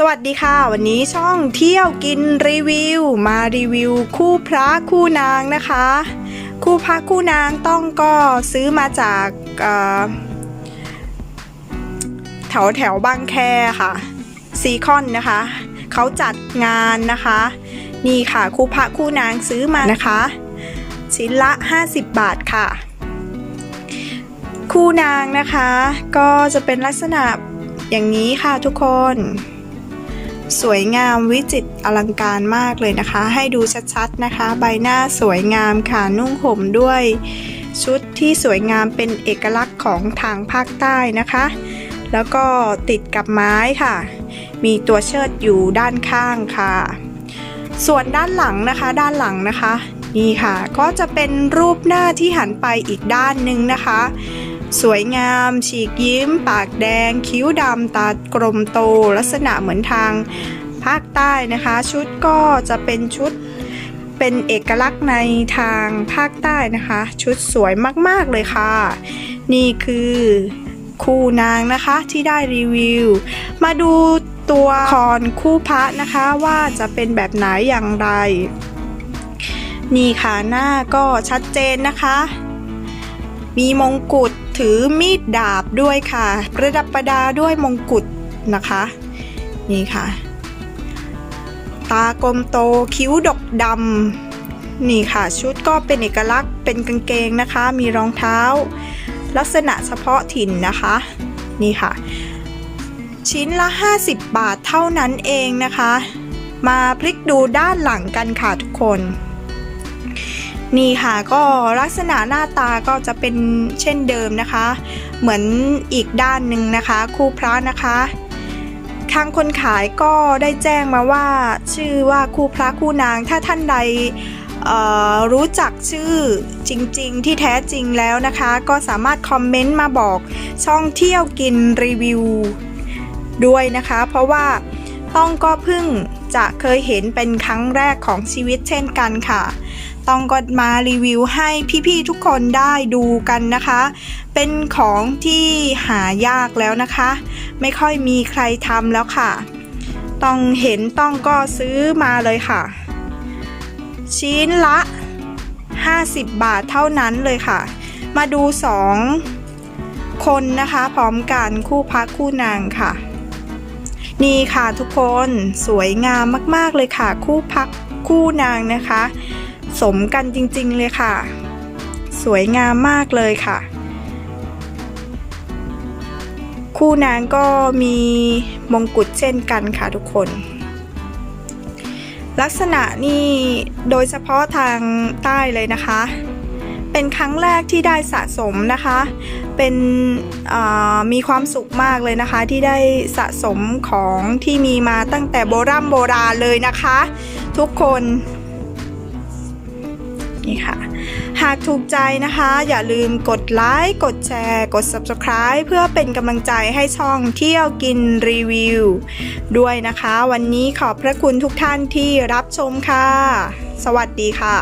สวัสดีค่ะ วันนี้ช่องเที่ยวกินรีวิว มารีวิว คู่พระคู่นางนะคะ คู่พระคู่นางต้องก็ซื้อมาจากแถวแถวบางแคค่ะซีคอนนะคะเขาจัดงานนะคะ นี่ค่ะคู่พระคู่นางซื้อมานะคะ ชิ้นละ 50 บาทค่ะ คู่นางนะคะ ก็จะเป็นลักษณะอย่างนี้ค่ะทุกคน สวยงามวิจิตรอลังการมากเลยนะคะ ให้ดูชัดๆนะคะ ใบหน้าสวยงามค่ะนุ่งห่มด้วย ชุดที่สวยงามเป็นเอกลักษณ์ของทางภาคใต้นะคะ แล้วก็ติดกับไม้ค่ะ มีตัวเชิดอยู่ด้านข้างค่ะ ส่วนด้านหลังนะคะด้านหลังนะคะ นี่ค่ะ ก็จะเป็นรูปหน้าที่หันไปอีกด้านหนึ่งนะคะ สวยงาม ฉีกยิ้ม ปากแดง คิ้วดำตากลมโต ลักษณะเหมือนทางภาคใต้นะคะ ชุดก็จะเป็นชุดเป็นเอกลักษณ์ในทางภาคใต้นะคะ ชุดสวยมากๆเลยค่ะ นี่คือคู่นางนะคะที่ได้รีวิว มาดูตัวคอนคู่พระนะคะว่าจะเป็นแบบไหนอย่างไร นี่ค่ะหน้าก็ชัดเจนนะคะ มีมงกุฎ ถือมีดดาบด้วยค่ะ ประดับประดาด้วยมงกุฎนะคะ นี่ค่ะ ตากลมโตคิ้วดกดำนี่ค่ะ ชุดก็เป็นเอกลักษณ์เป็นกางเกงนะคะ มีรองเท้า ลักษณะเฉพาะถิ่นนะคะ นี่ค่ะ ชิ้นละ 50 บาทเท่านั้นเองนะคะ มาพลิกดูด้านหลังกันค่ะทุกคน นี่ค่ะก็ลักษณะหน้าตาก็จะเป็นเช่นเดิมนะคะ เหมือนอีกด้านหนึ่งนะคะ คู่พระนะคะทางคนขายก็ได้แจ้งมาว่าชื่อว่าคู่พระคู่นางถ้าท่านใดรู้จักชื่อจริงๆ ที่แท้จริงแล้วนะคะ ก็สามารถคอมเมนต์มาบอกช่องเที่ยวกินรีวิวด้วยนะคะ เพราะว่าต้องก็เพิ่งจะเคยเห็นเป็นครั้งแรกของชีวิตเช่นกันค่ะ ต้องก็มารีวิวให้พี่ๆทุกคนได้ดูกันนะคะ เป็นของที่หายากแล้วนะคะ ไม่ค่อยมีใครทำแล้วค่ะ ต้องเห็นต้องก็ซื้อมาเลยค่ะ ชิ้นละ 50 บาทเท่านั้นเลยค่ะ มาดู 2 คนนะคะ พร้อมกันคู่พักคู่นางค่ะ นี่ค่ะทุกคนสวยงามมากๆเลยค่ะ คู่พักคู่นางนะคะ สมกันจริงๆเลยค่ะ สวยงามมากเลยค่ะ คู่นางก็มีมงกุฎเช่นกันค่ะทุกคน ลักษณะนี่โดยเฉพาะทางใต้เลยนะคะ เป็นครั้งแรกที่ได้สะสมนะคะ เป็นมีความสุขมากเลยนะคะ ที่ได้สะสมของที่มีมาตั้งแต่โบราณโบราณเลยนะคะ ทุกคน นี่ค่ะ หากถูกใจนะคะ อย่าลืมกดไลค์กดแชร์ กด Subscribe เพื่อเป็นกำลังใจให้ช่องเที่ยวกินรีวิว ด้วยนะคะ วันนี้ขอบพระคุณทุกท่านที่รับชมค่ะ สวัสดีค่ะ